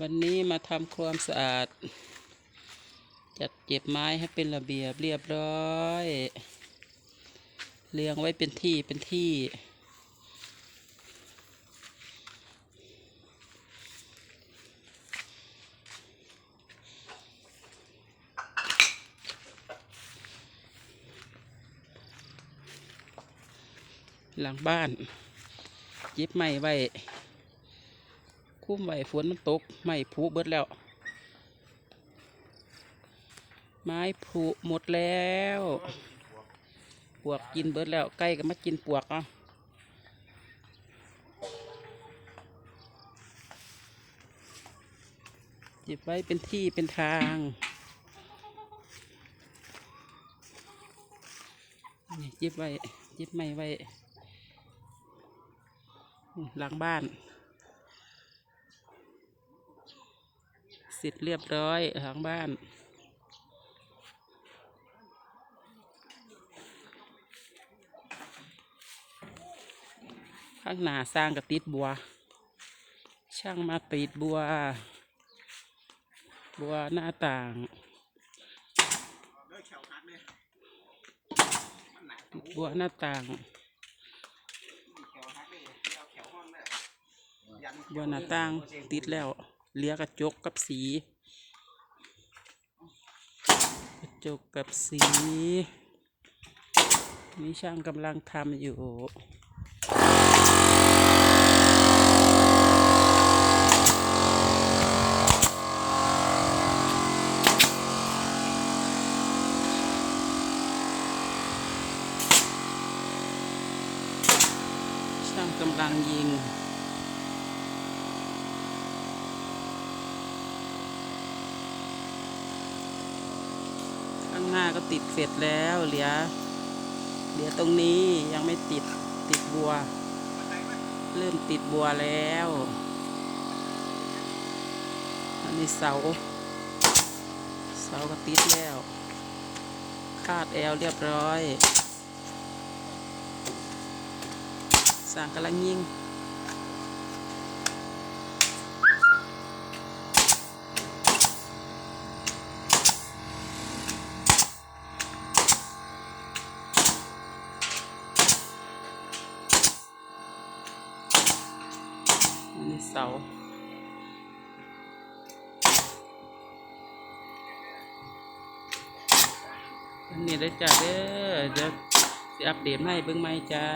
วันนี้มาทำความสะอาด จัดเก็บไม้ให้เป็นระเบียบเรียบร้อยเรียงไว้เป็นที่เป็นที่ หลังบ้าน เย็บไม้ไว้ คุ้มไว้ฝนมันตกไม้ผุเบิดแล้ว ไม้ผุหมดแล้วปวกกินเบิดแล้วใกล้ก็มากินปวกอะเก็บไว้เป็นที่เป็นทางนี่เย็บไว้เย็บไม้ไว้ หลังบ้าน เสร็จเรียบร้อยหลังบ้าน ข้างหน้าสร้างกับติดบัว ช่างมาติดบัว บัวหน้าต่างบัวหน้าต่างบัวหน้าต่างติดแล้ว เลียกระจกกับสี กระจกกับสี นี่ช่างกำลังทำอยู่ช่างกำลังยิงางหน้าก็ติดเสร็จแล้วเหลือเหลือตรงนี้ยังไม่ติดติดบัว เริ่มติดบัวแล้วอันนี้เสา เสาก็ติดแล้ว คาดแอลเรียบร้อยสร้างกำลังยิง อันนี้เสาอันนี้ได้จ้าเด้อเดี๋ยวอัปเดตให้เบิ่งไหมจ้า